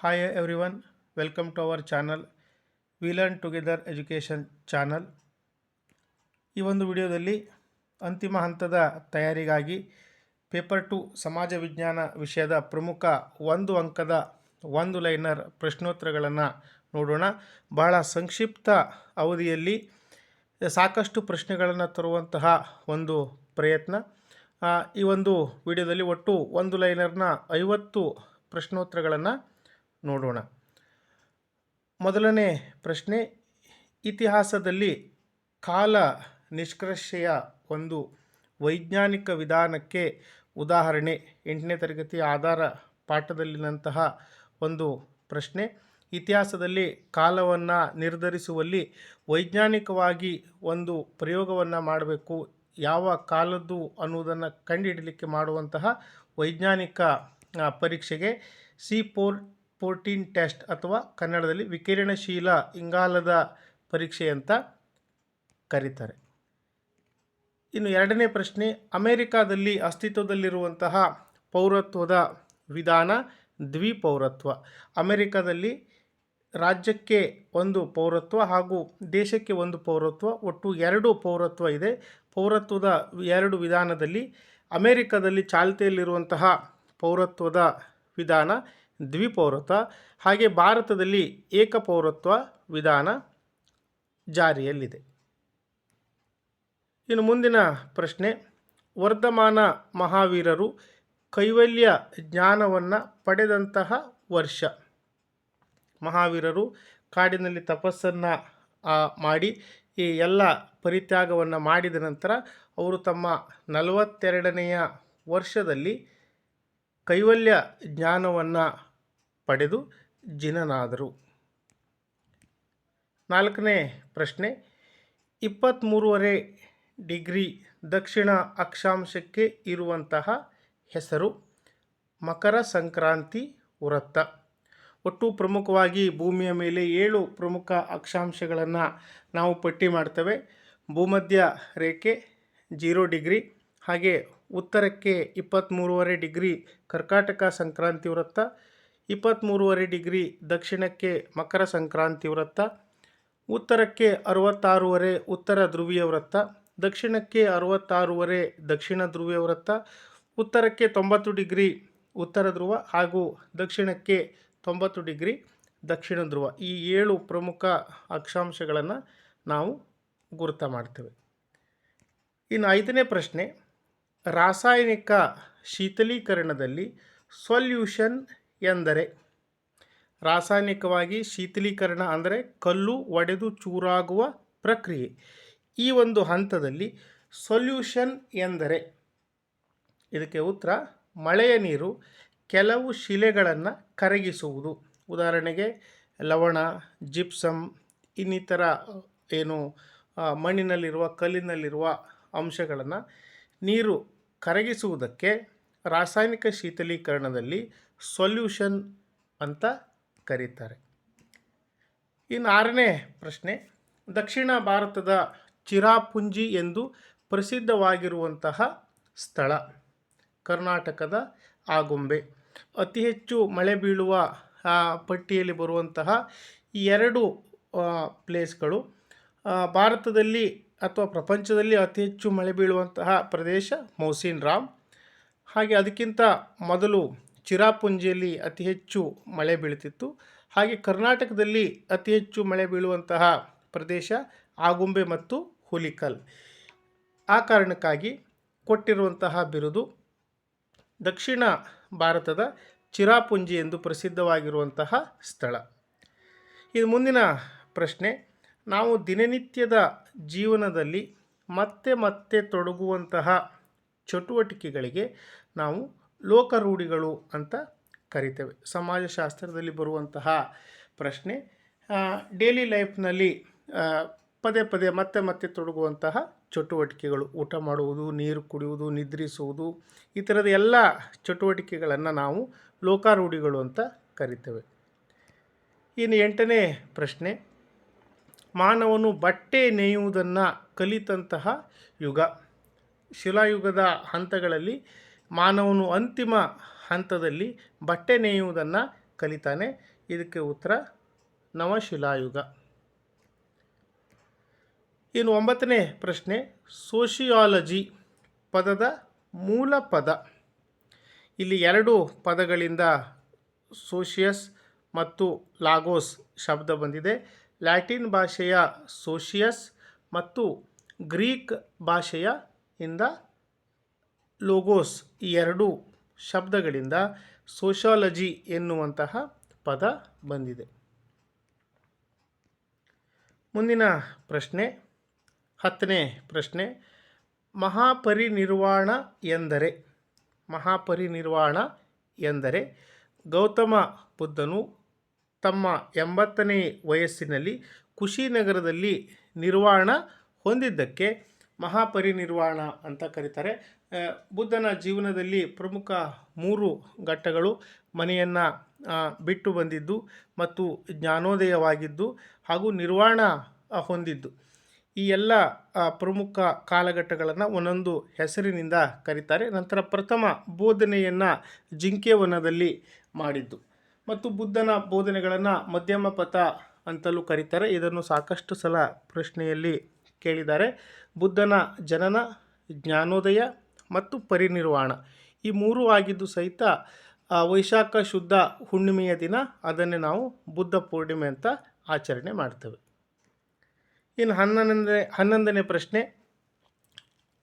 Hi one welcome to our channel we learn together education channel ಈ ಒಂದು ವಿಡಿಯೋದಲ್ಲಿ ಅಂತಿಮ ಹಂತದ ತಯಾರಿಗಾಗಿ ಪೇಪರ್ ಟು ಸಮಾಜ ವಿಜ್ಞಾನ ವಿಷಯದ ಪ್ರಮುಖ ಒಂದು ಅಂಕದ ಒಂದು ಲೈನರ್ ಪ್ರಶ್ನೋತ್ತರಗಳನ್ನು ನೋಡೋಣ. ಬಹಳ ಸಂಕ್ಷಿಪ್ತ ಅವಧಿಯಲ್ಲಿ ಸಾಕಷ್ಟು ಪ್ರಶ್ನೆಗಳನ್ನು ತರುವಂತಹ ಒಂದು ಪ್ರಯತ್ನ. ಈ ಒಂದು ವಿಡಿಯೋದಲ್ಲಿ ಒಟ್ಟು ಒಂದು ಲೈನರ್ನ ಐವತ್ತು ಪ್ರಶ್ನೋತ್ತರಗಳನ್ನು ನೋಡೋಣ. ಮೊದಲನೇ ಪ್ರಶ್ನೆ, ಇತಿಹಾಸದಲ್ಲಿ ಕಾಲ ನಿಷ್ಕರ್ಷೆಯ ಒಂದು ವೈಜ್ಞಾನಿಕ ವಿಧಾನಕ್ಕೆ ಉದಾಹರಣೆ. ಎಂಟನೇ ತರಗತಿಯ ಆಧಾರ ಪಾಠದಲ್ಲಿನಂತಹ ಒಂದು ಪ್ರಶ್ನೆ, ಇತಿಹಾಸದಲ್ಲಿ ಕಾಲವನ್ನು ನಿರ್ಧರಿಸುವಲ್ಲಿ ವೈಜ್ಞಾನಿಕವಾಗಿ ಒಂದು ಪ್ರಯೋಗವನ್ನು ಮಾಡಬೇಕು. ಯಾವ ಕಾಲದ್ದು ಅನ್ನುವುದನ್ನು ಕಂಡುಹಿಡಲಿಕ್ಕೆ ಮಾಡುವಂತಹ ವೈಜ್ಞಾನಿಕ ಪರೀಕ್ಷೆಗೆ ಸಿ ಫೋರ್ ಫೋರ್ಟೀನ್ ಟೆಸ್ಟ್ ಅಥವಾ ಕನ್ನಡದಲ್ಲಿ ವಿಕಿರಣಶೀಲ ಇಂಗಾಲದ ಪರೀಕ್ಷೆ ಅಂತ ಕರೀತಾರೆ. ಇನ್ನು ಎರಡನೇ ಪ್ರಶ್ನೆ, ಅಮೆರಿಕಾದಲ್ಲಿ ಅಸ್ತಿತ್ವದಲ್ಲಿರುವಂತಹ ಪೌರತ್ವದ ವಿಧಾನ ದ್ವಿಪೌರತ್ವ. ಅಮೆರಿಕಾದಲ್ಲಿ ರಾಜ್ಯಕ್ಕೆ ಒಂದು ಪೌರತ್ವ ಹಾಗೂ ದೇಶಕ್ಕೆ ಒಂದು ಪೌರತ್ವ, ಒಟ್ಟು ಎರಡು ಪೌರತ್ವ ಇದೆ. ಪೌರತ್ವದ ಎರಡು ವಿಧಾನದಲ್ಲಿ ಅಮೆರಿಕದಲ್ಲಿ ಚಾಲ್ತಿಯಲ್ಲಿರುವಂತಹ ಪೌರತ್ವದ ವಿಧಾನ ದ್ವಿಪೌರತ್ವ ಹಾಗೆ ಭಾರತದಲ್ಲಿ ಏಕಪೌರತ್ವ ವಿಧಾನ ಜಾರಿಯಲ್ಲಿದೆ. ಇನ್ನು ಮುಂದಿನ ಪ್ರಶ್ನೆ, ವರ್ಧಮಾನ ಮಹಾವೀರರು ಕೈವಲ್ಯ ಜ್ಞಾನವನ್ನು ಪಡೆದಂತಹ ವರ್ಷ. ಮಹಾವೀರರು ಕಾಡಿನಲ್ಲಿ ತಪಸ್ಸನ್ನು ಮಾಡಿ ಈ ಎಲ್ಲ ಪರಿತ್ಯಾಗವನ್ನು ಮಾಡಿದ ನಂತರ ಅವರು ತಮ್ಮ ನಲವತ್ತೆರಡನೆಯ ವರ್ಷದಲ್ಲಿ ಕೈವಲ್ಯ ಜ್ಞಾನವನ್ನು ಪಡೆದು ಜಿನನಾದರು. ನಾಲ್ಕನೇ ಪ್ರಶ್ನೆ ಇಪ್ಪತ್ತ್ಮೂರುವರೆ ಡಿಗ್ರಿ ದಕ್ಷಿಣ ಅಕ್ಷಾಂಶಕ್ಕೆ ಇರುವಂತಹ ಹೆಸರು ಮಕರ ಸಂಕ್ರಾಂತಿ ವೃತ್ತ ಒಟ್ಟು ಪ್ರಮುಖವಾಗಿ ಭೂಮಿಯ ಮೇಲೆ ಏಳು ಪ್ರಮುಖ ಅಕ್ಷಾಂಶಗಳನ್ನು ನಾವು ಪಟ್ಟಿ ಮಾಡ್ತೇವೆ. ಭೂಮಧ್ಯ ರೇಖೆ ಜೀರೋ ಡಿಗ್ರಿ, ಹಾಗೆ ಉತ್ತರಕ್ಕೆ ಇಪ್ಪತ್ತ್ಮೂರುವರೆ ಡಿಗ್ರಿ ಕರ್ಕಾಟಕ ಸಂಕ್ರಾಂತಿ ವೃತ್ತ ಇಪ್ಪತ್ತ್ಮೂರುವರೆ ಡಿಗ್ರಿ ದಕ್ಷಿಣಕ್ಕೆ ಮಕರ ಸಂಕ್ರಾಂತಿ ವೃತ್ತ ಉತ್ತರಕ್ಕೆ ಅರವತ್ತಾರೂವರೆ ಉತ್ತರ ಧ್ರುವೀಯ ವೃತ್ತ ದಕ್ಷಿಣಕ್ಕೆ ಅರವತ್ತಾರೂವರೆ ದಕ್ಷಿಣ ಧ್ರುವೀಯ ವೃತ್ತ ಉತ್ತರಕ್ಕೆ ತೊಂಬತ್ತು ಡಿಗ್ರಿ ಉತ್ತರ ಧ್ರುವ ಹಾಗೂ ದಕ್ಷಿಣಕ್ಕೆ ತೊಂಬತ್ತು ಡಿಗ್ರಿ ದಕ್ಷಿಣ ಧ್ರುವ. ಈ ಏಳು ಪ್ರಮುಖ ಅಕ್ಷಾಂಶಗಳನ್ನು ನಾವು ಗುರುತ ಮಾಡ್ತೇವೆ. ಇನ್ನು ಐದನೇ ಪ್ರಶ್ನೆ, ರಾಸಾಯನಿಕ ಶೀತಲೀಕರಣದಲ್ಲಿ ಸೊಲ್ಯೂಷನ್ ಎಂದರೆ ರಾಸಾಯನಿಕವಾಗಿ ಶೀತಲೀಕರಣ ಅಂದರೆ ಕಲ್ಲು ಒಡೆದು ಚೂರಾಗುವ ಪ್ರಕ್ರಿಯೆ. ಈ ಒಂದು ಹಂತದಲ್ಲಿ ಸೊಲ್ಯೂಷನ್ ಎಂದರೆ ಇದಕ್ಕೆ ಉತ್ತರ ಮಳೆಯ ನೀರು, ಕೆಲವು ಶಿಲೆಗಳನ್ನು ಕರಗಿಸುವುದು. ಉದಾಹರಣೆಗೆ ಲವಣ ಜಿಪ್ಸಮ್ ಇನ್ನಿತರ ಏನು ಮಣ್ಣಿನಲ್ಲಿರುವ ಕಲ್ಲಿನಲ್ಲಿರುವ ಅಂಶಗಳನ್ನು ನೀರು ಕರಗಿಸುವುದಕ್ಕೆ ರಾಸಾಯನಿಕ ಶೀತಲೀಕರಣದಲ್ಲಿ ಸೊಲ್ಯೂಷನ್ ಅಂತ ಕರೀತಾರೆ. ಇನ್ನು ಆರನೇ ಪ್ರಶ್ನೆ, ದಕ್ಷಿಣ ಭಾರತದ ಚಿರಾಪುಂಜಿ ಎಂದು ಪ್ರಸಿದ್ಧವಾಗಿರುವಂತಹ ಸ್ಥಳ, ಕರ್ನಾಟಕದ ಆಗುಂಬೆ. ಅತಿ ಹೆಚ್ಚು ಮಳೆ ಬೀಳುವ ಪಟ್ಟಿಯಲ್ಲಿ ಬರುವಂತಹ ಎರಡು ಪ್ಲೇಸ್ಗಳು ಭಾರತದಲ್ಲಿ ಅಥವಾ ಪ್ರಪಂಚದಲ್ಲಿ ಅತಿ ಹೆಚ್ಚು ಮಳೆ ಬೀಳುವಂತಹ ಪ್ರದೇಶ ಮೌಸಿನ್ ರಾಮ್ ಹಾಗೆ ಅದಕ್ಕಿಂತ ಮೊದಲು ಚಿರಾಪುಂಜಿಯಲ್ಲಿ ಅತಿ ಹೆಚ್ಚು ಮಳೆ ಬೀಳುತ್ತಿತ್ತು ಹಾಗೆ ಕರ್ನಾಟಕದಲ್ಲಿ ಅತಿ ಹೆಚ್ಚು ಮಳೆ ಬೀಳುವಂತಹ ಪ್ರದೇಶ ಆಗುಂಬೆ ಮತ್ತು ಹುಲಿಕಲ್. ಆ ಕಾರಣಕ್ಕಾಗಿ ಕೊಟ್ಟಿರುವಂತಹ ಬಿರುದು ದಕ್ಷಿಣ ಭಾರತದ ಚಿರಾಪುಂಜಿ ಎಂದು ಪ್ರಸಿದ್ಧವಾಗಿರುವಂತಹ ಸ್ಥಳ. ಇದು ಮುಂದಿನ ಪ್ರಶ್ನೆ. ನಾವು ದಿನನಿತ್ಯದ ಜೀವನದಲ್ಲಿ ಮತ್ತೆ ಮತ್ತೆ ತೊಡಗುವಂತಹ ಚಟುವಟಿಕೆಗಳಿಗೆ ನಾವು ಲೋಕರೂಢಿಗಳು ಅಂತ ಕರಿತೇವೆ. ಸಮಾಜಶಾಸ್ತ್ರದಲ್ಲಿ ಬರುವಂತಹ ಪ್ರಶ್ನೆ ಡೈಲಿ ಲೈಫ್ನಲ್ಲಿ ಪದೇ ಪದೇ ಮತ್ತೆ ಮತ್ತೆ ತೊಡಗುವಂತಹ ಚಟುವಟಿಕೆಗಳು, ಊಟ ಮಾಡುವುದು, ನೀರು ಕುಡಿಯುವುದು, ನಿದ್ರಿಸುವುದು, ಈ ಥರದ ಎಲ್ಲ ಚಟುವಟಿಕೆಗಳನ್ನು ನಾವು ಲೋಕಾರೂಢಿಗಳು ಅಂತ ಕರಿತೇವೆ. ಇನ್ನು ಎಂಟನೇ ಪ್ರಶ್ನೆ, ಮಾನವನು ಬಟ್ಟೆ ನೇಯುವುದನ್ನು ಕಲಿತಂತಹ ಯುಗ. ಶಿಲಾಯುಗದ ಹಂತಗಳಲ್ಲಿ ಮಾನವನು ಅಂತಿಮ ಹಂತದಲ್ಲಿ ಬಟ್ಟೆ ನೇಯುವುದನ್ನು ಕಲಿತಾನೆ. ಇದಕ್ಕೆ ಉತ್ತರ ನವಶಿಲಾಯುಗ. ಇನ್ನು ಒಂಬತ್ತನೇ ಪ್ರಶ್ನೆ, ಸೋಷಿಯಾಲಜಿ ಪದದ ಮೂಲ ಪದ. ಇಲ್ಲಿ ಎರಡು ಪದಗಳಿಂದ ಸೋಷಿಯಸ್ ಮತ್ತು ಲಾಗೋಸ್ ಶಬ್ದ ಬಂದಿದೆ. ಲ್ಯಾಟಿನ್ ಭಾಷೆಯ ಸೋಷಿಯಸ್ ಮತ್ತು ಗ್ರೀಕ್ ಭಾಷೆಯ ಇಂದ ಲೋಗೋಸ್ ಈ ಎರಡು ಶಬ್ದಗಳಿಂದ ಸೋಷಾಲಜಿ ಎನ್ನುವಂತಹ ಪದ ಬಂದಿದೆ. ಮುಂದಿನ ಪ್ರಶ್ನೆ, ಹತ್ತನೇ ಪ್ರಶ್ನೆ, ಮಹಾಪರಿನಿರ್ವಾಣ ಎಂದರೆ ಮಹಾಪರಿನಿರ್ವಾಣ ಎಂದರೆ ಗೌತಮ ಬುದ್ಧನು ತಮ್ಮ ಎಂಬತ್ತನೇ ವಯಸ್ಸಿನಲ್ಲಿ ಕುಶಿನಗರದಲ್ಲಿ ನಿರ್ವಾಣ ಹೊಂದಿದ್ದಕ್ಕೆ ಮಹಾಪರಿನಿರ್ವಾಣ ಅಂತ ಕರೀತಾರೆ. ಬುದ್ಧನ ಜೀವನದಲ್ಲಿ ಪ್ರಮುಖ ಮೂರು ಘಟ್ಟಗಳು ಮನೆಯನ್ನು ಬಿಟ್ಟು ಬಂದಿದ್ದು ಮತ್ತು ಜ್ಞಾನೋದಯವಾಗಿದ್ದು ಹಾಗೂ ನಿರ್ವಾಣ ಹೊಂದಿದ್ದು. ಈ ಎಲ್ಲ ಪ್ರಮುಖ ಕಾಲಘಟ್ಟಗಳನ್ನು ಒಂದೊಂದು ಹೆಸರಿನಿಂದ ಕರೀತಾರೆ. ನಂತರ ಪ್ರಥಮ ಬೋಧನೆಯನ್ನು ಜಿಂಕೆವನದಲ್ಲಿ ಮಾಡಿದ್ದು. ಮತ್ತು ಬುದ್ಧನ ಬೋಧನೆಗಳನ್ನು ಮಧ್ಯಮ ಪಥ ಅಂತಲೂ ಕರೀತಾರೆ. ಇದನ್ನು ಸಾಕಷ್ಟು ಸಲ ಪ್ರಶ್ನೆಯಲ್ಲಿ ಕೇಳಿದ್ದಾರೆ. ಬುದ್ಧನ ಜನನ, ಜ್ಞಾನೋದಯ ಮತ್ತು ಪರಿನಿರ್ವಾಣ ಈ ಮೂರು ಆಗಿದ್ದು ಸಹಿತ ವೈಶಾಖ ಶುದ್ಧ ಹುಣ್ಣಿಮೆಯ ದಿನ. ಅದನ್ನೇ ನಾವು ಬುದ್ಧ ಪೂರ್ಣಿಮೆ ಅಂತ ಆಚರಣೆ ಮಾಡ್ತೇವೆ. ಇನ್ನು ಹನ್ನೊಂದನೇ ಹನ್ನೊಂದನೇ ಪ್ರಶ್ನೆ.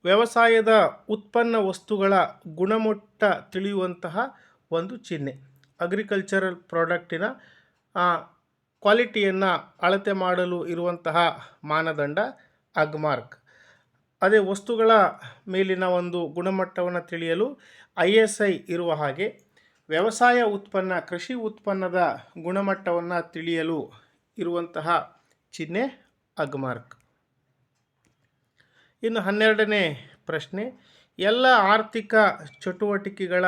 ವ್ಯವಸಾಯದ ಉತ್ಪನ್ನ ವಸ್ತುಗಳ ಗುಣಮಟ್ಟ ತಿಳಿಯುವಂತಹ ಒಂದು ಚಿಹ್ನೆ. ಅಗ್ರಿಕಲ್ಚರಲ್ ಪ್ರಾಡಕ್ಟಿನ ಕ್ವಾಲಿಟಿಯನ್ನು ಅಳತೆ ಮಾಡಲು ಇರುವಂತಹ ಮಾನದಂಡ ಅಗ್ಮಾರ್ಕ್. ಅದೇ ವಸ್ತುಗಳ ಮೇಲಿನ ಒಂದು ಗುಣಮಟ್ಟವನ್ನು ತಿಳಿಯಲು ಐ ಎಸ್ ಐ ಇರುವ ಹಾಗೆ ವ್ಯವಸಾಯ ಉತ್ಪನ್ನ, ಕೃಷಿ ಉತ್ಪನ್ನದ ಗುಣಮಟ್ಟವನ್ನು ತಿಳಿಯಲು ಇರುವಂತಹ ಚಿಹ್ನೆ ಅಗ್ಮಾರ್ಕ್. ಇನ್ನು ಹನ್ನೆರಡನೇ ಪ್ರಶ್ನೆ, ಎಲ್ಲ ಆರ್ಥಿಕ ಚಟುವಟಿಕೆಗಳ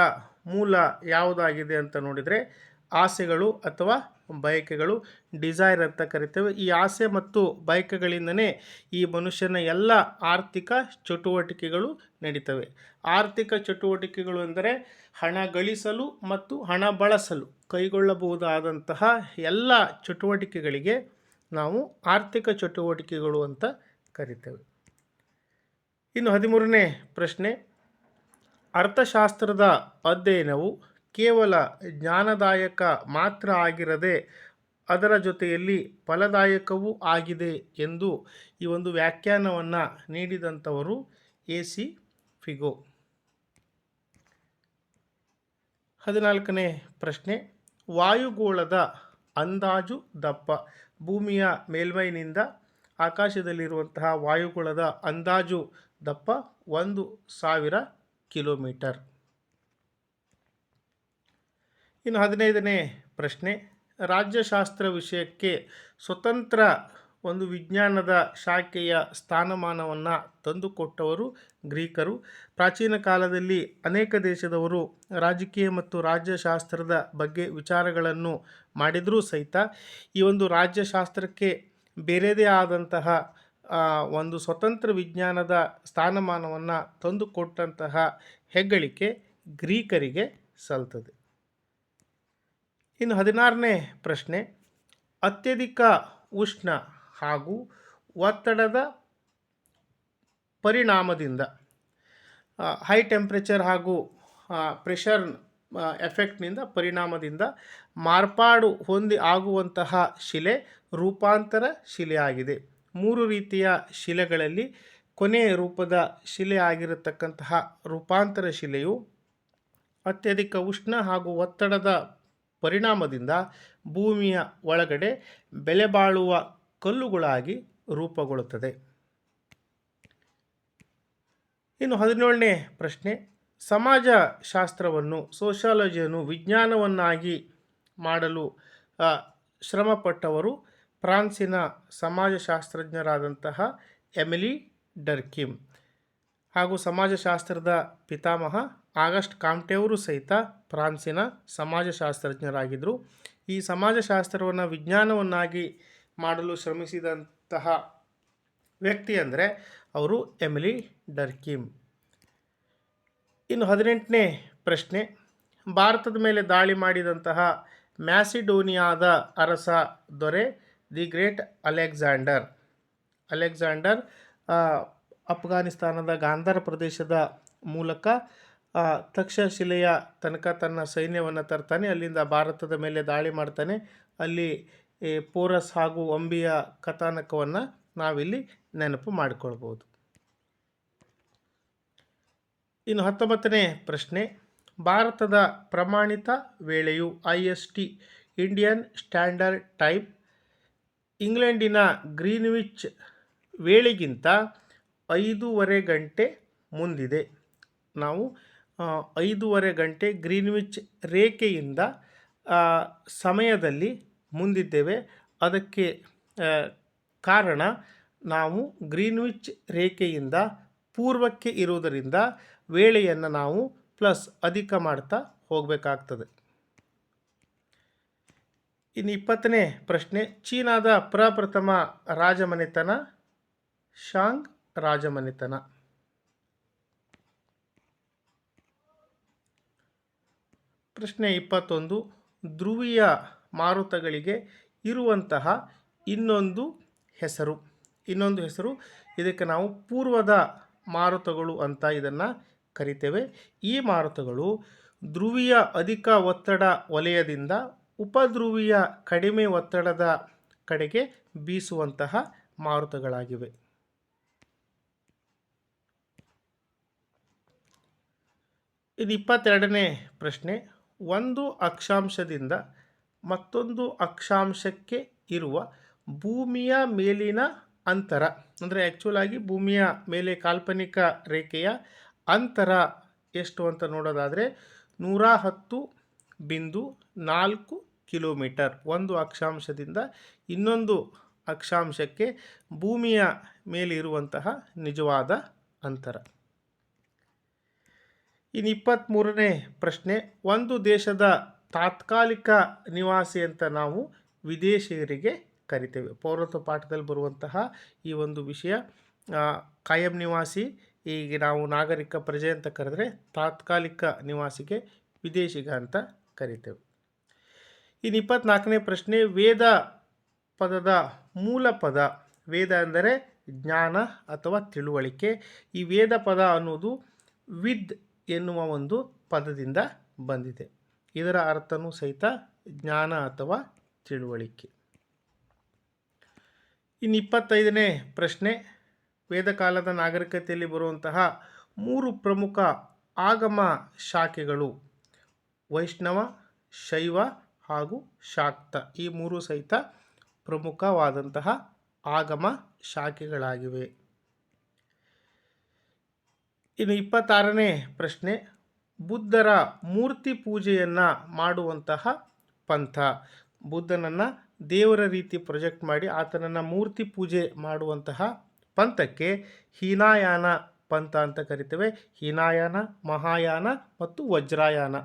ಮೂಲ ಯಾವುದಾಗಿದೆ ಅಂತ ನೋಡಿದರೆ ಆಸೆಗಳು ಅಥವಾ ಬಯಕೆಗಳು ಡಿಸೈರ್ ಅಂತ ಕರಿತೇವೆ. ಈ ಆಸೆ ಮತ್ತು ಬಯಕೆಗಳಿಂದನೇ ಈ ಮನುಷ್ಯನ ಎಲ್ಲ ಆರ್ಥಿಕ ಚಟುವಟಿಕೆಗಳು ನಡೀತವೆ. ಆರ್ಥಿಕ ಚಟುವಟಿಕೆಗಳು ಎಂದರೆ ಹಣ ಗಳಿಸಲು ಮತ್ತು ಹಣ ಬಳಸಲು ಕೈಗೊಳ್ಳಬಹುದಾದಂತಹ ಎಲ್ಲ ಚಟುವಟಿಕೆಗಳಿಗೆ ನಾವು ಆರ್ಥಿಕ ಚಟುವಟಿಕೆಗಳು ಅಂತ ಕರಿತೇವೆ. ಇನ್ನು ಹದಿಮೂರನೇ ಪ್ರಶ್ನೆ. ಅರ್ಥಶಾಸ್ತ್ರದ ಅಧ್ಯಯನವು ಕೇವಲ ಜ್ಞಾನದಾಯಕ ಮಾತ್ರ ಆಗಿರದೆ ಅದರ ಜೊತೆಯಲ್ಲಿ ಫಲದಾಯಕವೂ ಆಗಿದೆ ಎಂದು ಈ ಒಂದು ವ್ಯಾಖ್ಯಾನವನ್ನು ನೀಡಿದಂಥವರು ಎ ಸಿ ಫಿಗೋ. ಹದಿನಾಲ್ಕನೇ ಪ್ರಶ್ನೆ. ವಾಯುಗೋಳದ ಅಂದಾಜು ದಪ್ಪ. ಭೂಮಿಯ ಮೇಲ್ಮೈನಿಂದ ಆಕಾಶದಲ್ಲಿರುವಂತಹ ವಾಯುಗೋಳದ ಅಂದಾಜು ದಪ್ಪ ಒಂದು ಸಾವಿರ ಕಿಲೋಮೀಟರ್. ಇನ್ನು ಹದಿನೈದನೇ ಪ್ರಶ್ನೆ, ರಾಜ್ಯಶಾಸ್ತ್ರ ವಿಷಯಕ್ಕೆ ಸ್ವತಂತ್ರ ಒಂದು ವಿಜ್ಞಾನದ ಶಾಖೆಯ ಸ್ಥಾನಮಾನವನ್ನು ತಂದುಕೊಟ್ಟವರು ಗ್ರೀಕರು. ಪ್ರಾಚೀನ ಕಾಲದಲ್ಲಿ ಅನೇಕ ದೇಶದವರು ರಾಜಕೀಯ ಮತ್ತು ರಾಜ್ಯಶಾಸ್ತ್ರದ ಬಗ್ಗೆ ವಿಚಾರಗಳನ್ನು ಮಾಡಿದರೂ ಸಹಿತ ಈ ಒಂದು ರಾಜ್ಯಶಾಸ್ತ್ರಕ್ಕೆ ಬೇರೆದೇ ಆದಂತಹ ಒಂದು ಸ್ವತಂತ್ರ ವಿಜ್ಞಾನದ ಸ್ಥಾನಮಾನವನ್ನು ತಂದುಕೊಟ್ಟಂತಹ ಹೆಗ್ಗಳಿಕೆ ಗ್ರೀಕರಿಗೆ ಸಲ್ತದೆ. ಇನ್ನು ಹದಿನಾರನೇ ಪ್ರಶ್ನೆ, ಅತ್ಯಧಿಕ ಉಷ್ಣ ಹಾಗೂ ಒತ್ತಡದ ಪರಿಣಾಮದಿಂದ ಹೈ ಟೆಂಪ್ರೇಚರ್ ಹಾಗೂ ಪ್ರೆಷರ್ ಎಫೆಕ್ಟ್ನಿಂದ ಪರಿಣಾಮದಿಂದ ಮಾರ್ಪಾಡು ಹೊಂದಿ ಆಗುವಂತಹ ಶಿಲೆ ರೂಪಾಂತರ ಶಿಲೆಯಾಗಿದೆ. ಮೂರು ರೀತಿಯ ಶಿಲೆಗಳಲ್ಲಿ ಕೊನೆಯ ರೂಪದ ಶಿಲೆ ಆಗಿರತಕ್ಕಂತಹ ರೂಪಾಂತರ ಶಿಲೆಯು ಅತ್ಯಧಿಕ ಉಷ್ಣ ಹಾಗೂ ಒತ್ತಡದ ಪರಿಣಾಮದಿಂದ ಭೂಮಿಯ ಒಳಗಡೆ ಬೆಲೆಬಾಳುವ ಕಲ್ಲುಗಳಾಗಿ ರೂಪುಗೊಳ್ಳುತ್ತದೆ. ಇನ್ನು ಹದಿನೇಳನೇ ಪ್ರಶ್ನೆ, ಸಮಾಜಶಾಸ್ತ್ರವನ್ನು, ಸೋಷಿಯಾಲಜಿಯನ್ನು ವಿಜ್ಞಾನವನ್ನಾಗಿ ಮಾಡಲು ಶ್ರಮಪಟ್ಟವರು ಫ್ರಾನ್ಸಿನ ಸಮಾಜಶಾಸ್ತ್ರಜ್ಞರಾದಂತಹ ಎಮಿಲಿ ಡರ್ಕಿಮ್ ಹಾಗೂ ಸಮಾಜಶಾಸ್ತ್ರದ ಪಿತಾಮಹ ಆಗಸ್ಟ್ ಕಾಮ್ಟೆಯವರು ಸಹಿತ ಫ್ರಾನ್ಸಿನ ಸಮಾಜಶಾಸ್ತ್ರಜ್ಞರಾಗಿದ್ದರು. ಈ ಸಮಾಜಶಾಸ್ತ್ರವನ್ನು ವಿಜ್ಞಾನವನ್ನಾಗಿ ಮಾಡಲು ಶ್ರಮಿಸಿದಂತಹ ವ್ಯಕ್ತಿ ಅಂದರೆ ಅವರು ಎಮಿಲಿ ಡರ್ಕಿಮ್. ಇನ್ನು ಹದಿನೆಂಟನೇ ಪ್ರಶ್ನೆ, ಭಾರತದ ಮೇಲೆ ದಾಳಿ ಮಾಡಿದಂತಹ ಮ್ಯಾಸಿಡೋನಿಯಾದ ಅರಸ ದೊರೆ, ದಿ ಗ್ರೇಟ್ ಅಲೆಕ್ಸಾಂಡರ್. ಅಲೆಕ್ಸಾಂಡರ್ ಅಫ್ಘಾನಿಸ್ತಾನದ ಗಾಂಧಾರ ಪ್ರದೇಶದ ಮೂಲಕ ತಕ್ಷಶಿಲೆಯ ತನಕ ತನ್ನ ಸೈನ್ಯವನ್ನು ತರ್ತಾನೆ ಅಲ್ಲಿಂದ ಭಾರತದ ಮೇಲೆ ದಾಳಿ ಮಾಡ್ತಾನೆ. ಅಲ್ಲಿ ಪೋರಸ್ ಹಾಗೂ ಅಂಬಿಯ ಕಥಾನಕವನ್ನು ನಾವಿಲ್ಲಿ ನೆನಪು ಮಾಡಿಕೊಳ್ಬೋದು. ಇನ್ನು ಹತ್ತೊಂಬತ್ತನೇ ಪ್ರಶ್ನೆ. ಭಾರತದ ಪ್ರಮಾಣಿತ ವೇಳೆಯು I S T Indian standard time ಇಂಗ್ಲೆಂಡಿನ ಗ್ರೀನ್ವಿಚ್ ವೇಳೆಗಿಂತ ಐದೂವರೆ ಗಂಟೆ ಮುಂದಿದೆ. ನಾವು ಆ, ಐದೂವರೆ ಗಂಟೆ ಗ್ರೀನ್ವಿಚ್ ರೇಖೆಯಿಂದ ಸಮಯದಲ್ಲಿ ಮುಂದಿದ್ದೇವೆ. ಅದಕ್ಕೆ ಕಾರಣ ನಾವು ಗ್ರೀನ್ವಿಚ್ ರೇಖೆಯಿಂದ ಪೂರ್ವಕ್ಕೆ ಇರುವುದರಿಂದ ವೇಳೆಯನ್ನು ನಾವು ಪ್ಲಸ್ ಅಧಿಕ ಮಾಡ್ತಾ ಹೋಗಬೇಕಾಗ್ತದೆ. ಇನ್ನು ಇಪ್ಪತ್ತನೇ ಪ್ರಶ್ನೆ, ಚೀನಾದ ಪ್ರಪ್ರಥಮ ರಾಜಮನೆತನ, ಶಾಂಗ್ ರಾಜಮನೆತನ. ಪ್ರಶ್ನೆ ಇಪ್ಪತ್ತೊಂದು ಧ್ರುವೀಯ ಮಾರುತಗಳಿಗೆ ಇರುವಂತಹ ಇನ್ನೊಂದು ಹೆಸರು. ಇನ್ನೊಂದು ಹೆಸರು. ಇದಕ್ಕೆ ನಾವು ಪೂರ್ವದ ಮಾರುತಗಳು ಅಂತ ಇದನ್ನು ಕರಿತೇವೆ. ಈ ಮಾರುತಗಳು ಧ್ರುವೀಯ ಅಧಿಕ ಒತ್ತಡ ವಲಯದಿಂದ ಉಪಧ್ರುವೀಯ ಕಡಿಮೆ ಒತ್ತಡದ ಕಡೆಗೆ ಬೀಸುವಂತಹ ಮಾರುತಗಳಾಗಿವೆ. ಇದು ಇಪ್ಪತ್ತೆರಡನೇ ಪ್ರಶ್ನೆ. ಒಂದು ಅಕ್ಷಾಂಶದಿಂದ ಮತ್ತೊಂದು ಅಕ್ಷಾಂಶಕ್ಕೆ ಇರುವ ಭೂಮಿಯ ಮೇಲಿನ ಅಂತರ, ಅಂದರೆ ಆ್ಯಕ್ಚುಲ್ ಆಗಿ ಭೂಮಿಯ ಮೇಲೆ ಕಾಲ್ಪನಿಕ ರೇಖೆಯ ಅಂತರ ಎಷ್ಟು ಅಂತ ನೋಡೋದಾದರೆ ನೂರ ಹತ್ತು ಬಿಂದು ನಾಲ್ಕು ಕಿಲೋಮೀಟರ್. ಒಂದು ಅಕ್ಷಾಂಶದಿಂದ ಇನ್ನೊಂದು ಅಕ್ಷಾಂಶಕ್ಕೆ ಭೂಮಿಯ ಮೇಲಿರುವಂತಹ ನಿಜವಾದ ಅಂತರ. ಇನ್ನು ಇಪ್ಪತ್ತ್ಮೂರನೇ ಪ್ರಶ್ನೆ, ಒಂದು ದೇಶದ ತಾತ್ಕಾಲಿಕ ನಿವಾಸಿ ಅಂತ ನಾವು ವಿದೇಶಿಯರಿಗೆ ಕರಿತೇವೆ. ಪೌರತ್ವ ಪಾಠದಲ್ಲಿ ಬರುವಂತಹ ಈ ಒಂದು ವಿಷಯ ಕಾಯಂ ನಿವಾಸಿ ಈಗ ನಾವು ನಾಗರಿಕ ಪ್ರಜೆ ಅಂತ ಕರೆದ್ರೆ ತಾತ್ಕಾಲಿಕ ನಿವಾಸಿಗೆ ವಿದೇಶಿಗ ಅಂತ ಕರಿತೇವೆ. ಇನ್ನು ಇಪ್ಪತ್ನಾಲ್ಕನೇ ಪ್ರಶ್ನೆ, ವೇದ ಪದದ ಮೂಲ ಪದ, ವೇದ ಅಂದರೆ ಜ್ಞಾನ ಅಥವಾ ತಿಳುವಳಿಕೆ, ಈ ವೇದ ಪದ ಅನ್ನೋದು ವಿದ್ ಎನ್ನುವ ಒಂದು ಪದದಿಂದ ಬಂದಿದೆ. ಇದರ ಅರ್ಥನೂ ಸಹಿತ ಜ್ಞಾನ ಅಥವಾ ತಿಳುವಳಿಕೆ. ಇನ್ನು ಇಪ್ಪತ್ತೈದನೇ ಪ್ರಶ್ನೆ. ವೇದಕಾಲದ ನಾಗರಿಕತೆಯಲ್ಲಿ ಬರುವಂತಹ ಮೂರು ಪ್ರಮುಖ ಆಗಮ ಶಾಖೆಗಳು ವೈಷ್ಣವ, ಶೈವ ಹಾಗೂ ಶಾಕ್ತ. ಈ ಮೂರು ಸಹಿತ ಪ್ರಮುಖವಾದಂತಹ ಆಗಮ ಶಾಖೆಗಳಾಗಿವೆ. ಇನ್ನು ಇಪ್ಪತ್ತಾರನೇ ಪ್ರಶ್ನೆ, ಬುದ್ಧರ ಮೂರ್ತಿ ಪೂಜೆಯನ್ನು ಮಾಡುವಂತಹ ಪಂಥ. ಬುದ್ಧನನ್ನು ದೇವರ ರೀತಿ ಪ್ರೊಜೆಕ್ಟ್ ಮಾಡಿ ಆತನನ್ನು ಮೂರ್ತಿ ಪೂಜೆ ಮಾಡುವಂತಹ ಪಂಥಕ್ಕೆ ಹೀನಾಯಾನ ಪಂಥ ಅಂತ ಕರಿತೇವೆ. ಹೀನಾಯಾನ, ಮಹಾಯಾನ ಮತ್ತು ವಜ್ರಾಯಾನ.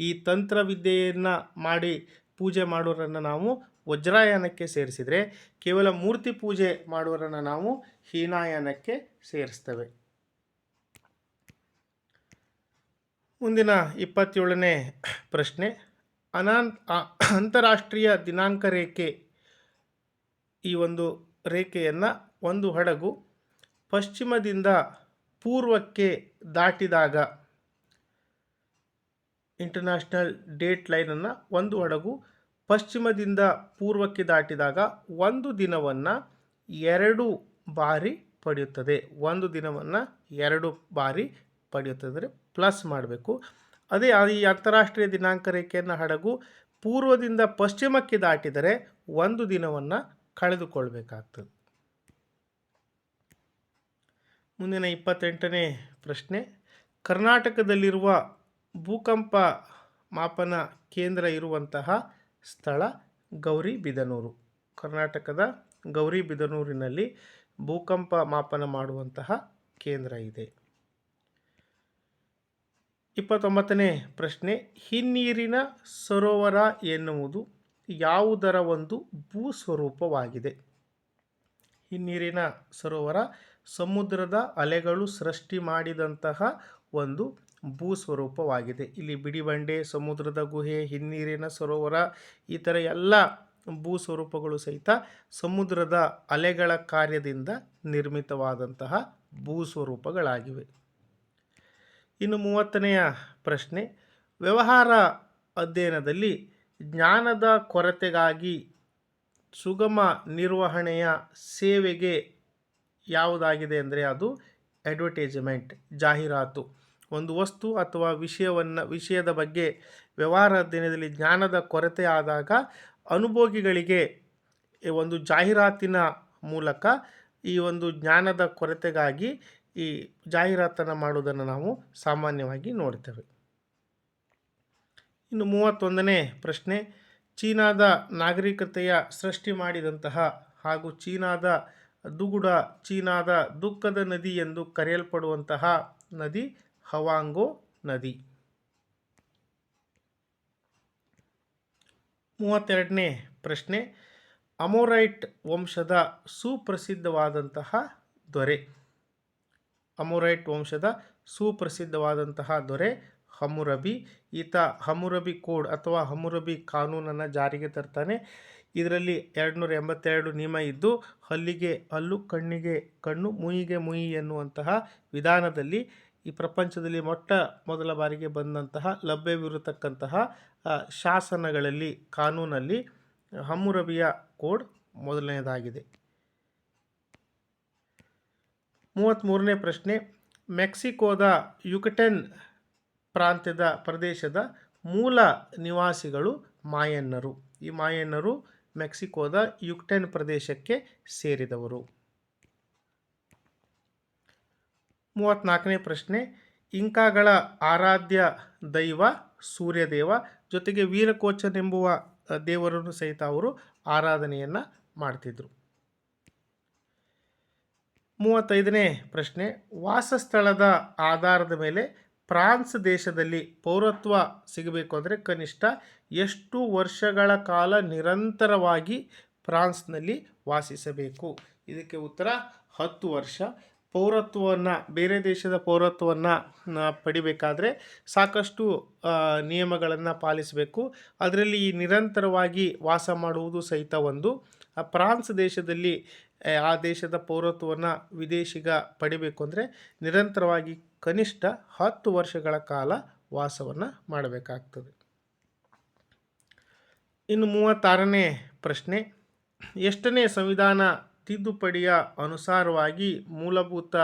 ಈ ತಂತ್ರವಿದ್ಯೆಯನ್ನು ಮಾಡಿ ಪೂಜೆ ಮಾಡೋರನ್ನು ನಾವು ವಜ್ರಾಯಾನಕ್ಕೆ ಸೇರಿಸಿದರೆ ಕೇವಲ ಮೂರ್ತಿ ಪೂಜೆ ಮಾಡುವರನ್ನು ನಾವು ಹೀನಾಯಾನಕ್ಕೆ ಸೇರಿಸ್ತೇವೆ. ಮುಂದಿನ ಇಪ್ಪತ್ತೇಳನೇ ಪ್ರಶ್ನೆ. ಅನಾನ್ ಅಂತಾರಾಷ್ಟ್ರೀಯ ದಿನಾಂಕ ರೇಖೆ ಈ ಒಂದು ರೇಖೆಯನ್ನು ಒಂದು ಹಡಗು ಪಶ್ಚಿಮದಿಂದ ಪೂರ್ವಕ್ಕೆ ದಾಟಿದಾಗ ಇಂಟರ್ನ್ಯಾಷನಲ್ ಡೇಟ್ ಲೈನನ್ನು ಒಂದು ಹಡಗು ಪಶ್ಚಿಮದಿಂದ ಪೂರ್ವಕ್ಕೆ ದಾಟಿದಾಗ ಒಂದು ದಿನವನ್ನು ಎರಡು ಬಾರಿ ಪಡೆಯುತ್ತದೆ. ಒಂದು ದಿನವನ್ನು ಎರಡು ಬಾರಿ ಪಡೆಯುತ್ತದೆ. ಪ್ಲಸ್ ಮಾಡಬೇಕು. ಅದೇ ಈ ಅಂತಾರಾಷ್ಟ್ರೀಯ ದಿನಾಂಕ ರೇಖೆಯನ್ನು ಹಡಗು ಪೂರ್ವದಿಂದ ಪಶ್ಚಿಮಕ್ಕೆ ದಾಟಿದರೆ ಒಂದು ದಿನವನ್ನು ಕಳೆದುಕೊಳ್ಬೇಕಾಗ್ತದೆ. ಮುಂದಿನ ಇಪ್ಪತ್ತೆಂಟನೇ ಪ್ರಶ್ನೆ. ಕರ್ನಾಟಕದಲ್ಲಿರುವ ಭೂಕಂಪ ಮಾಪನ ಕೇಂದ್ರ ಇರುವಂತಹ ಸ್ಥಳ ಗೌರಿಬಿದನೂರು ಕರ್ನಾಟಕದ ಗೌರಿಬಿದನೂರಿನಲ್ಲಿ ಭೂಕಂಪ ಮಾಪನ ಮಾಡುವಂತಹ ಕೇಂದ್ರ ಇದೆ. ಇಪ್ಪತ್ತೊಂಬತ್ತನೇ ಪ್ರಶ್ನೆ, ಹಿನ್ನೀರಿನ ಸರೋವರ ಎನ್ನುವುದು ಯಾವುದರ ಒಂದು ಭೂಸ್ವರೂಪವಾಗಿದೆ? ಹಿನ್ನೀರಿನ ಸರೋವರ ಸಮುದ್ರದ ಅಲೆಗಳು ಸೃಷ್ಟಿ ಮಾಡಿದಂತಹ ಒಂದು ಭೂಸ್ವರೂಪವಾಗಿದೆ. ಇಲ್ಲಿ ಬಿಡಿಬಂಡೆ, ಸಮುದ್ರದ ಗುಹೆ, ಹಿನ್ನೀರಿನ ಸರೋವರ, ಈ ಥರ ಎಲ್ಲ ಭೂಸ್ವರೂಪಗಳು ಸಹಿತ ಸಮುದ್ರದ ಅಲೆಗಳ ಕಾರ್ಯದಿಂದ ನಿರ್ಮಿತವಾದಂತಹ ಭೂಸ್ವರೂಪಗಳಾಗಿವೆ. ಇನ್ನು ಮೂವತ್ತನೆಯ ಪ್ರಶ್ನೆ, ವ್ಯವಹಾರ ಅಧ್ಯಯನದಲ್ಲಿ ಜ್ಞಾನದ ಕೊರತೆಗಾಗಿ ಸುಗಮ ನಿರ್ವಹಣೆಯ ಸೇವೆಗೆ ಯಾವುದಾಗಿದೆ ಅಂದರೆ ಅದು ಅಡ್ವರ್ಟೈಸ್ಮೆಂಟ್ ಜಾಹೀರಾತು. ಒಂದು ವಸ್ತು ಅಥವಾ ವಿಷಯವನ್ನು, ವಿಷಯದ ಬಗ್ಗೆ ವ್ಯವಹಾರ ಅಧ್ಯಯನದಲ್ಲಿ ಜ್ಞಾನದ ಕೊರತೆ ಆದಾಗ ಅನುಭೋಗಿಗಳಿಗೆ ಒಂದು ಜಾಹೀರಾತಿನ ಮೂಲಕ ಈ ಒಂದು ಜ್ಞಾನದ ಕೊರತೆಗಾಗಿ ಈ ಜಾಹೀರಾತನ್ನು ಮಾಡುವುದನ್ನು ನಾವು ಸಾಮಾನ್ಯವಾಗಿ ನೋಡ್ತೇವೆ. ಇನ್ನು ಮೂವತ್ತೊಂದನೇ ಪ್ರಶ್ನೆ, ಚೀನಾದ ನಾಗರಿಕತೆಯ ಸೃಷ್ಟಿ ಮಾಡಿದಂತಹ ಹಾಗೂ ಚೀನಾದ ದುಗುಡ, ಚೀನಾದ ದುಃಖದ ನದಿ ಎಂದು ಕರೆಯಲ್ಪಡುವಂತಹ ನದಿ ಹವಾಂಗೋ ನದಿ. ಮೂವತ್ತೆರಡನೇ ಪ್ರಶ್ನೆ, ಅಮೋರೈಟ್ ವಂಶದ ಸುಪ್ರಸಿದ್ಧವಾದಂತಹ ದೊರೆ. ಅಮೋರೈಟ್ ವಂಶದ ಸುಪ್ರಸಿದ್ಧವಾದಂತಹ ದೊರೆ ಹಮುರಬಿ. ಈತ ಹಮುರಬಿ ಕೋಡ್ ಅಥವಾ ಹಮುರಬಿ ಕಾನೂನನ್ನು ಜಾರಿಗೆ ತರ್ತಾನೆ. ಇದರಲ್ಲಿ ಎರಡುನೂರ ಎಂಬತ್ತೆರಡು ನಿಯಮ ಇದ್ದು, ಹಲ್ಲಿಗೆ ಹಲ್ಲು, ಕಣ್ಣಿಗೆ ಕಣ್ಣು, ಮುಯಿಗೆ ಮುಯಿ ಎನ್ನುವಂತಹ ವಿಧಾನದಲ್ಲಿ ಈ ಪ್ರಪಂಚದಲ್ಲಿ ಮೊಟ್ಟ ಮೊದಲ ಬಾರಿಗೆ ಬಂದಂತಹ ಲಭ್ಯವಿರತಕ್ಕಂತಹ ಶಾಸನಗಳಲ್ಲಿ, ಕಾನೂನಲ್ಲಿ ಹಮ್ಮುರಬಿಯ ಕೋಡ್ ಮೊದಲನೆಯದಾಗಿದೆ ಮೂವತ್ತ್ಮೂರನೇ ಪ್ರಶ್ನೆ, ಮೆಕ್ಸಿಕೋದ ಯುಕಟೆನ್ ಪ್ರಾಂತ್ಯದ ಪ್ರದೇಶದ ಮೂಲ ನಿವಾಸಿಗಳು ಮಾಯನ್ನರು. ಈ ಮಾಯನ್ನರು ಮೆಕ್ಸಿಕೋದ ಯುಕ್ಟೆನ್ ಪ್ರದೇಶಕ್ಕೆ ಸೇರಿದವರು. ಮೂವತ್ತ್ನಾಲ್ಕನೇ ಪ್ರಶ್ನೆ, ಇಂಕಾಗಳ ಆರಾಧ್ಯ ದೈವ ಸೂರ್ಯದೇವ ಜೊತೆಗೆ ವೀರಕೋಚನೆಂಬುವ ದೇವರನ್ನು ಸಹಿತ ಅವರು ಆರಾಧನೆಯನ್ನು ಮಾಡ್ತಿದ್ರು. ಮೂವತ್ತೈದನೇ ಪ್ರಶ್ನೆ, ವಾಸಸ್ಥಳದ ಆಧಾರದ ಮೇಲೆ ಫ್ರಾನ್ಸ್ ದೇಶದಲ್ಲಿ ಪೌರತ್ವ ಸಿಗಬೇಕು ಅಂದರೆ ಕನಿಷ್ಠ ಎಷ್ಟು ವರ್ಷಗಳ ಕಾಲ ನಿರಂತರವಾಗಿ ಫ್ರಾನ್ಸ್ನಲ್ಲಿ ವಾಸಿಸಬೇಕು? ಇದಕ್ಕೆ ಉತ್ತರ, ಹತ್ತು ವರ್ಷ. ಪೌರತ್ವವನ್ನು, ಬೇರೆ ದೇಶದ ಪೌರತ್ವವನ್ನು ಪಡಿಬೇಕಾದರೆ ಸಾಕಷ್ಟು ನಿಯಮಗಳನ್ನು ಪಾಲಿಸಬೇಕು. ಅದರಲ್ಲಿ ನಿರಂತರವಾಗಿ ವಾಸ ಮಾಡುವುದು ಸಹಿತ ಒಂದು. ಫ್ರಾನ್ಸ್ ದೇಶದಲ್ಲಿ ಆ, ದೇಶದ ಪೌರತ್ವವನ್ನು ವಿದೇಶಿಗ ಪಡಿಬೇಕು ಅಂದರೆ ನಿರಂತರವಾಗಿ ಕನಿಷ್ಠ ಹತ್ತು ವರ್ಷಗಳ ಕಾಲ ವಾಸವನ್ನು ಮಾಡಬೇಕಾಗ್ತದೆ. ಇನ್ನು ಮೂವತ್ತಾರನೇ ಪ್ರಶ್ನೆ ಎಷ್ಟನೇ ಸಂವಿಧಾನ ತಿದ್ದುಪಡಿಯ ಅನುಸಾರವಾಗಿ ಮೂಲಭೂತ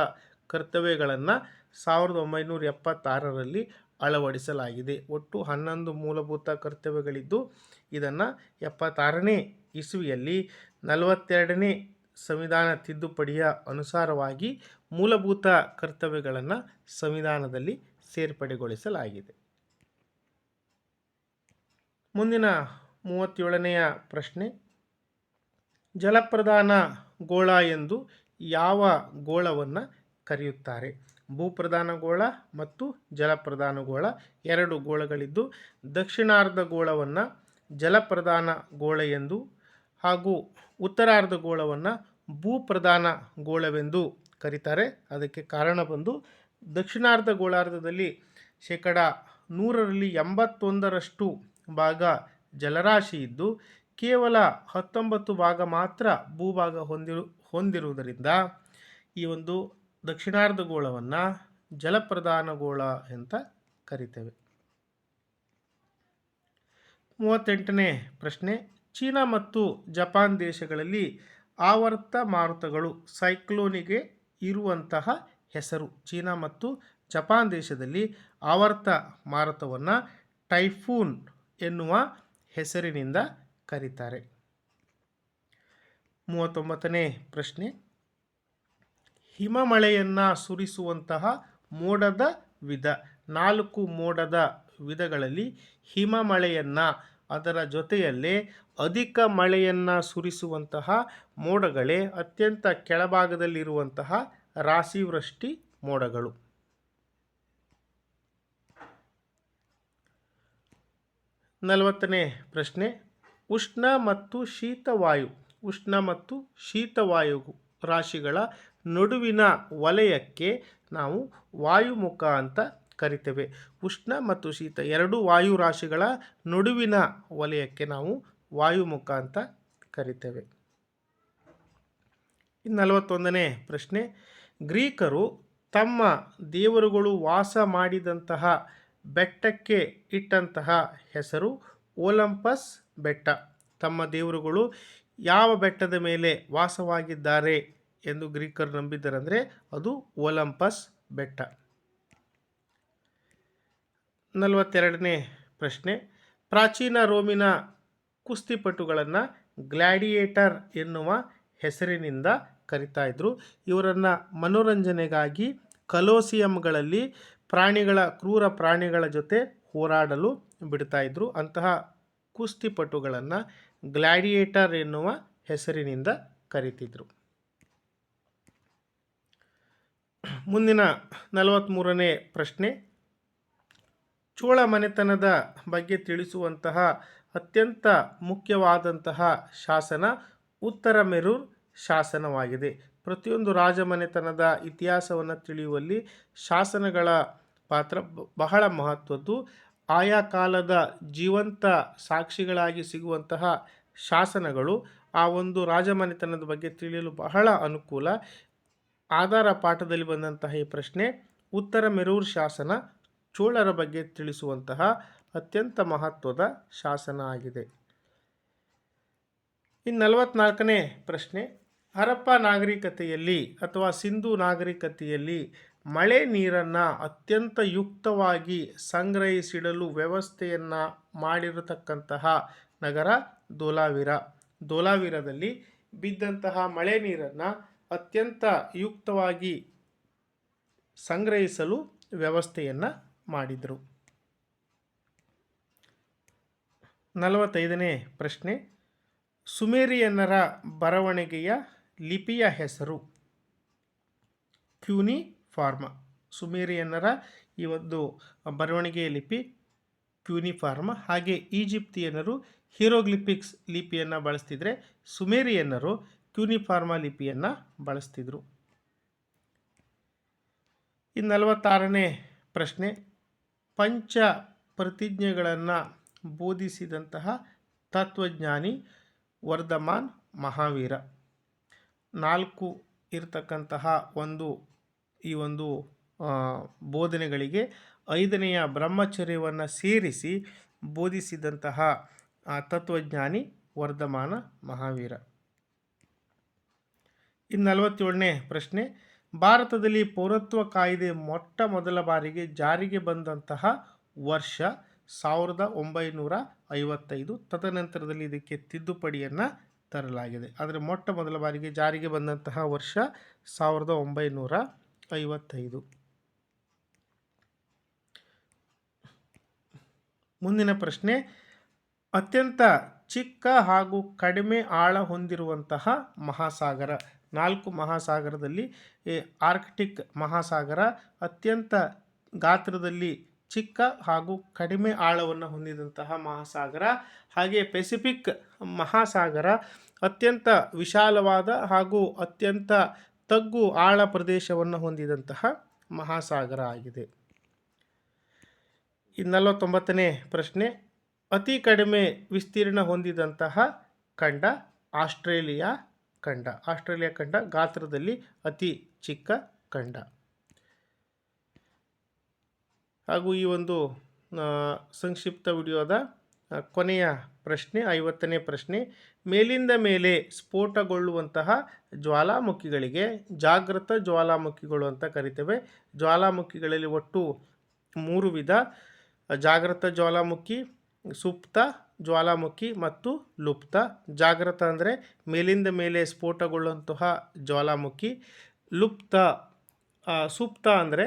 ಕರ್ತವ್ಯಗಳನ್ನು ಸಾವಿರದ ಒಂಬೈನೂರ ಎಪ್ಪತ್ತಾರರಲ್ಲಿ ಅಳವಡಿಸಲಾಗಿದೆ. ಒಟ್ಟು ಹನ್ನೊಂದು ಮೂಲಭೂತ ಕರ್ತವ್ಯಗಳಿದ್ದು ಇದನ್ನು ಎಪ್ಪತ್ತಾರನೇ ಇಸುವಿಯಲ್ಲಿ ನಲವತ್ತೆರಡನೇ ಸಂವಿಧಾನ ತಿದ್ದುಪಡಿಯ ಅನುಸಾರವಾಗಿ ಮೂಲಭೂತ ಕರ್ತವ್ಯಗಳನ್ನು ಸಂವಿಧಾನದಲ್ಲಿ ಸೇರ್ಪಡೆಗೊಳಿಸಲಾಗಿದೆ. ಮುಂದಿನ ಮೂವತ್ತೇಳನೆಯ ಪ್ರಶ್ನೆ. ಜಲಪ್ರಧಾನ ಗೋಳ ಎಂದು ಯಾವ ಗೋಳವನ್ನು ಕರೆಯುತ್ತಾರೆ? ಭೂಪ್ರಧಾನ ಗೋಳ ಮತ್ತು ಜಲಪ್ರಧಾನ ಗೋಳ ಎರಡು ಗೋಳಗಳಿದ್ದು, ದಕ್ಷಿಣಾರ್ಧ ಗೋಳವನ್ನು ಜಲಪ್ರಧಾನ ಗೋಳ ಎಂದು ಹಾಗೂ ಉತ್ತರಾರ್ಧ ಗೋಳವನ್ನು ಭೂಪ್ರಧಾನ ಗೋಳವೆಂದು ಕರೀತಾರೆ. ಅದಕ್ಕೆ ಕಾರಣ ಬಂದು ದಕ್ಷಿಣಾರ್ಧ ಗೋಳಾರ್ಧದಲ್ಲಿ ಶೇಕಡ ನೂರರಲ್ಲಿ ಎಂಬತ್ತೊಂದರಷ್ಟು ಭಾಗ ಜಲರಾಶಿ ಇದ್ದು, ಕೇವಲ ಹತ್ತೊಂಬತ್ತು ಭಾಗ ಮಾತ್ರ ಭೂಭಾಗ ಹೊಂದಿರು, ಹೊಂದಿರುವುದರಿಂದ ಈ ಒಂದು ದಕ್ಷಿಣಾರ್ಧ ಗೋಳವನ್ನು ಜಲಪ್ರಧಾನ ಗೋಳ ಅಂತ ಕರಿತೇವೆ. ಮೂವತ್ತೆಂಟನೇ ಪ್ರಶ್ನೆ. ಚೀನಾ ಮತ್ತು ಜಪಾನ್ ದೇಶಗಳಲ್ಲಿ ಆವರ್ತ ಮಾರುತಗಳು ಸೈಕ್ಲೋನಿಗೆ ಇರುವಂತಹ ಹೆಸರು. ಚೀನಾ ಮತ್ತು ಜಪಾನ್ ದೇಶದಲ್ಲಿ ಆವರ್ತ ಮಾರುತವನ್ನು ಟೈಫೂನ್ ಎನ್ನುವ ಹೆಸರಿನಿಂದ ಕರೀತಾರೆ. ಮೂವತ್ತೊಂಬತ್ತನೇ ಪ್ರಶ್ನೆ. ಹಿಮಮಳೆಯನ್ನು ಸುರಿಸುವಂತಹ ಮೋಡದ ವಿಧ. ನಾಲ್ಕು ಮೋಡದ ವಿಧಗಳಲ್ಲಿ ಹಿಮಮಳೆಯನ್ನು ಅದರ ಜೊತೆಯಲ್ಲೇ ಅಧಿಕ ಮಳೆಯನ್ನು ಸುರಿಸುವಂತಹ ಮೋಡಗಳೇ ಅತ್ಯಂತ ಕೆಳಭಾಗದಲ್ಲಿರುವಂತಹ ರಾಶಿವೃಷ್ಟಿ ಮೋಡಗಳು. ನಲವತ್ತನೇ ಪ್ರಶ್ನೆ. ಉಷ್ಣ ಮತ್ತು ಶೀತವಾಯು, ಉಷ್ಣ ಮತ್ತು ಶೀತವಾಯು ರಾಶಿಗಳ ನಡುವಿನ ವಲಯಕ್ಕೆ ನಾವು ವಾಯುಮುಖ ಅಂತ ಕರಿತೇವೆ. ಉಷ್ಣ ಮತ್ತು ಶೀತ ಎರಡು ವಾಯು ರಾಶಿಗಳ ನಡುವಿನ ವಲಯಕ್ಕೆ ನಾವು ವಾಯುಮುಖ ಅಂತ ಕರಿತೇವೆ. ಇನ್ನು ನಲವತ್ತೊಂದನೇ ಪ್ರಶ್ನೆ, ಗ್ರೀಕರು ತಮ್ಮ ದೇವರುಗಳು ವಾಸ ಮಾಡಿದಂತಹ ಬೆಟ್ಟಕ್ಕೆ ಇಟ್ಟಂತಹ ಹೆಸರು ಓಲಂಪಸ್ ಬೆಟ್ಟ. ತಮ್ಮ ದೇವರುಗಳು ಯಾವ ಬೆಟ್ಟದ ಮೇಲೆ ವಾಸವಾಗಿದ್ದಾರೆ ಎಂದು ಗ್ರೀಕರು ನಂಬಿದ್ದರಂದರೆ ಅದು ಓಲಂಪಸ್ ಬೆಟ್ಟ. ನಲವತ್ತೆರಡನೇ ಪ್ರಶ್ನೆ, ಪ್ರಾಚೀನ ರೋಮಿನ ಕುಸ್ತಿಪಟುಗಳನ್ನು ಗ್ಲ್ಯಾಡಿಯೇಟರ್ ಎನ್ನುವ ಹೆಸರಿನಿಂದ ಕರಿತಾ ಇದ್ರು. ಇವರನ್ನು ಮನೋರಂಜನೆಗಾಗಿ ಕಲೋಸಿಯಂಗಳಲ್ಲಿ ಪ್ರಾಣಿಗಳ, ಕ್ರೂರ ಪ್ರಾಣಿಗಳ ಜೊತೆ ಹೋರಾಡಲು ಬಿಡ್ತಾ ಇದ್ರು. ಅಂತಹ ಕುಸ್ತಿಪಟುಗಳನ್ನು ಗ್ಲ್ಯಾಡಿಯೇಟರ್ ಎನ್ನುವ ಹೆಸರಿನಿಂದ ಕರಿತಿದ್ರು. ಮುಂದಿನ ನಲವತ್ತ್ಮೂರನೇ ಪ್ರಶ್ನೆ. ಚೋಳ ಮನೆತನದ ಬಗ್ಗೆ ತಿಳಿಸುವಂತಹ ಅತ್ಯಂತ ಮುಖ್ಯವಾದಂತಹ ಶಾಸನ ಉತ್ತರ ಮೆರೂರ್ ಶಾಸನವಾಗಿದೆ. ಪ್ರತಿಯೊಂದು ರಾಜಮನೆತನದ ಇತಿಹಾಸವನ್ನು ತಿಳಿಯುವಲ್ಲಿ ಶಾಸನಗಳ ಪಾತ್ರ ಬಹಳ ಮಹತ್ವದ್ದು. ಆಯಾ ಕಾಲದ ಜೀವಂತ ಸಾಕ್ಷಿಗಳಾಗಿ ಸಿಗುವಂತಹ ಶಾಸನಗಳು ಆ ಒಂದು ರಾಜಮನೆತನದ ಬಗ್ಗೆ ತಿಳಿಯಲು ಬಹಳ ಅನುಕೂಲ. ಆಧಾರ ಪಾಠದಲ್ಲಿ ಬಂದಂತಹ ಈ ಪ್ರಶ್ನೆ, ಉತ್ತರ ಮೆರೂರ್ ಶಾಸನ ಚೋಳರ ಬಗ್ಗೆ ತಿಳಿಸುವಂತಹ ಅತ್ಯಂತ ಮಹತ್ವದ ಶಾಸನ ಆಗಿದೆ. ಇನ್ನು ನಲವತ್ನಾಲ್ಕನೇ ಪ್ರಶ್ನೆ, ಹರಪ್ಪ ನಾಗರಿಕತೆಯಲ್ಲಿ ಅಥವಾ ಸಿಂಧು ನಾಗರಿಕತೆಯಲ್ಲಿ ಮಳೆ ನೀರನ್ನು ಅತ್ಯಂತ ಯುಕ್ತವಾಗಿ ಸಂಗ್ರಹಿಸಿಡಲು ವ್ಯವಸ್ಥೆಯನ್ನು ಮಾಡಿರತಕ್ಕಂತಹ ನಗರ ದೋಲಾವಿರ. ದೋಲಾವಿರದಲ್ಲಿ ಬಿದ್ದಂತಹ ಮಳೆ ನೀರನ್ನು ಅತ್ಯಂತ ಯುಕ್ತವಾಗಿ ಸಂಗ್ರಹಿಸಲು ವ್ಯವಸ್ಥೆಯನ್ನು ಮಾಡಿದರು. ನಲವತ್ತೈದನೇ ಪ್ರಶ್ನೆ. ಸುಮೇರಿಯನ್ನರ ಬರವಣಿಗೆಯ ಲಿಪಿಯ ಹೆಸರು. ಕ್ಯೂನಿ ಫಾರ್ಮ ಸುಮೇರಿಯನ್ನರ ಈ ಒಂದು ಬರವಣಿಗೆಯ ಲಿಪಿ ಕ್ಯೂನಿಫಾರ್ಮ. ಹಾಗೆ ಈಜಿಪ್ತಿಯನ್ನರು ಹೀರೋಗ್ಲಿಪಿಕ್ಸ್ ಲಿಪಿಯನ್ನು ಬಳಸ್ತಿದ್ರೆ ಸುಮೇರಿಯನ್ನರು ಕ್ಯೂನಿಫಾರ್ಮ ಲಿಪಿಯನ್ನು ಬಳಸ್ತಿದ್ರು. ಇನ್ನು ನಲವತ್ತಾರನೇ ಪ್ರಶ್ನೆ. ಪಂಚ ಪ್ರತಿಜ್ಞೆಗಳನ್ನು ಬೋಧಿಸಿದಂತಹ ತತ್ವಜ್ಞಾನಿ ವರ್ಧಮಾನ್ ಮಹಾವೀರ. ನಾಲ್ಕು ಇರತಕ್ಕಂತಹ ಒಂದು, ಈ ಒಂದು ಬೋಧನೆಗಳಿಗೆ ಐದನೆಯ ಬ್ರಹ್ಮಚರ್ಯವನ್ನು ಸೇರಿಸಿ ಬೋಧಿಸಿದಂತಹ ತತ್ವಜ್ಞಾನಿ ವರ್ಧಮಾನ ಮಹಾವೀರ. ಇನ್ನು ನಲವತ್ತೇಳನೇ ಪ್ರಶ್ನೆ. ಭಾರತದಲ್ಲಿ ಪೌರತ್ವ ಕಾಯ್ದೆ ಮೊಟ್ಟ ಮೊದಲ ಬಾರಿಗೆ ಜಾರಿಗೆ ಬಂದಂತಹ ವರ್ಷ ಸಾವಿರದ ಒಂಬೈನೂರ ಐವತ್ತೈದು ತದನಂತರದಲ್ಲಿ ಇದಕ್ಕೆ ತಿದ್ದುಪಡಿಯನ್ನು ತರಲಾಗಿದೆ. ಆದರೆ ಮೊಟ್ಟ ಮೊದಲ ಬಾರಿಗೆ ಜಾರಿಗೆ ಬಂದಂತಹ ವರ್ಷ ಸಾವಿರದ ಒಂಬೈನೂರ ಐವತ್ತೈದು. ಮುಂದಿನ ಪ್ರಶ್ನೆ, ಅತ್ಯಂತ ಚಿಕ್ಕ ಹಾಗೂ ಕಡಿಮೆ ಆಳ ಹೊಂದಿರುವಂತಹ ಮಹಾಸಾಗರ, ನಾಲ್ಕು ಮಹಾಸಾಗರದಲ್ಲಿ ಆರ್ಕ್ಟಿಕ್ ಮಹಾಸಾಗರ ಅತ್ಯಂತ ಗಾತ್ರದಲ್ಲಿ ಚಿಕ್ಕ ಹಾಗೂ ಕಡಿಮೆ ಆಳವನ್ನು ಹೊಂದಿದಂತಹ ಮಹಾಸಾಗರ, ಹಾಗೆ ಪೆಸಿಫಿಕ್ ಮಹಾಸಾಗರ ಅತ್ಯಂತ ವಿಶಾಲವಾದ ಹಾಗೂ ಅತ್ಯಂತ ತಗ್ಗು ಆಳ ಪ್ರದೇಶವನ್ನು ಹೊಂದಿದಂತಹ ಮಹಾಸಾಗರ ಆಗಿದೆ. ಈ ನಲವತ್ತೊಂಬತ್ತನೇ ಪ್ರಶ್ನೆ, ಅತಿ ಕಡಿಮೆ ವಿಸ್ತೀರ್ಣ ಹೊಂದಿದಂತಹ ಖಂಡ, ಆಸ್ಟ್ರೇಲಿಯಾ ಖಂಡ. ಆಸ್ಟ್ರೇಲಿಯಾ ಖಂಡ ಗಾತ್ರದಲ್ಲಿ ಅತಿ ಚಿಕ್ಕ ಖಂಡ. ಹಾಗೂ ಈ ಒಂದು ಸಂಕ್ಷಿಪ್ತ ವಿಡಿಯೋದ ಕೊನೆಯ ಪ್ರಶ್ನೆ, ಐವತ್ತನೇ ಪ್ರಶ್ನೆ. ಮೇಲಿಂದ ಮೇಲೆ ಸ್ಫೋಟಗೊಳ್ಳುವಂತಹ ಜ್ವಾಲಾಮುಖಿಗಳಿಗೆ ಜಾಗೃತ ಜ್ವಾಲಾಮುಖಿಗಳು ಅಂತ ಕರಿತೇವೆ. ಜ್ವಾಲಾಮುಖಿಗಳಲ್ಲಿ ಒಟ್ಟು ಮೂರು ವಿಧ. ಜಾಗೃತ ಜ್ವಾಲಾಮುಖಿ, ಸುಪ್ತ ಜ್ವಾಲಾಮುಖಿ ಮತ್ತು ಲುಪ್ತ. ಜಾಗೃತ ಅಂದರೆ ಮೇಲಿಂದ ಮೇಲೆ ಸ್ಫೋಟಗೊಳ್ಳುವಂತಹ ಜ್ವಾಲಾಮುಖಿ. ಲುಪ್ತ ಸುಪ್ತ ಅಂದರೆ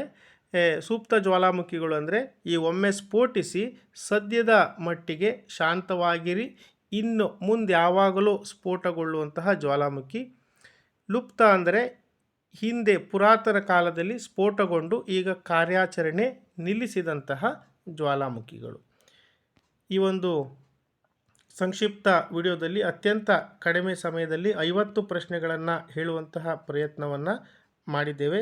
ಸೂಕ್ತ ಜ್ವಾಲಾಮುಖಿಗಳು ಅಂದರೆ ಈ ಒಮ್ಮೆ ಸ್ಫೋಟಿಸಿ ಸದ್ಯದ ಮಟ್ಟಿಗೆ ಶಾಂತವಾಗಿರಿ, ಇನ್ನು ಮುಂದೆ ಯಾವಾಗಲೂ ಸ್ಫೋಟಗೊಳ್ಳುವಂತಹ ಜ್ವಾಲಾಮುಖಿ. ಲುಪ್ತ ಅಂದರೆ ಹಿಂದೆ ಪುರಾತನ ಕಾಲದಲ್ಲಿ ಸ್ಫೋಟಗೊಂಡು ಈಗ ಕಾರ್ಯಾಚರಣೆ ನಿಲ್ಲಿಸಿದಂತಹ ಜ್ವಾಲಾಮುಖಿಗಳು. ಈ ಒಂದು ಸಂಕ್ಷಿಪ್ತ ವಿಡಿಯೋದಲ್ಲಿ ಅತ್ಯಂತ ಕಡಿಮೆ ಸಮಯದಲ್ಲಿ ಐವತ್ತು ಪ್ರಶ್ನೆಗಳನ್ನು ಹೇಳುವಂತಹ ಪ್ರಯತ್ನವನ್ನು ಮಾಡಿದ್ದೇವೆ.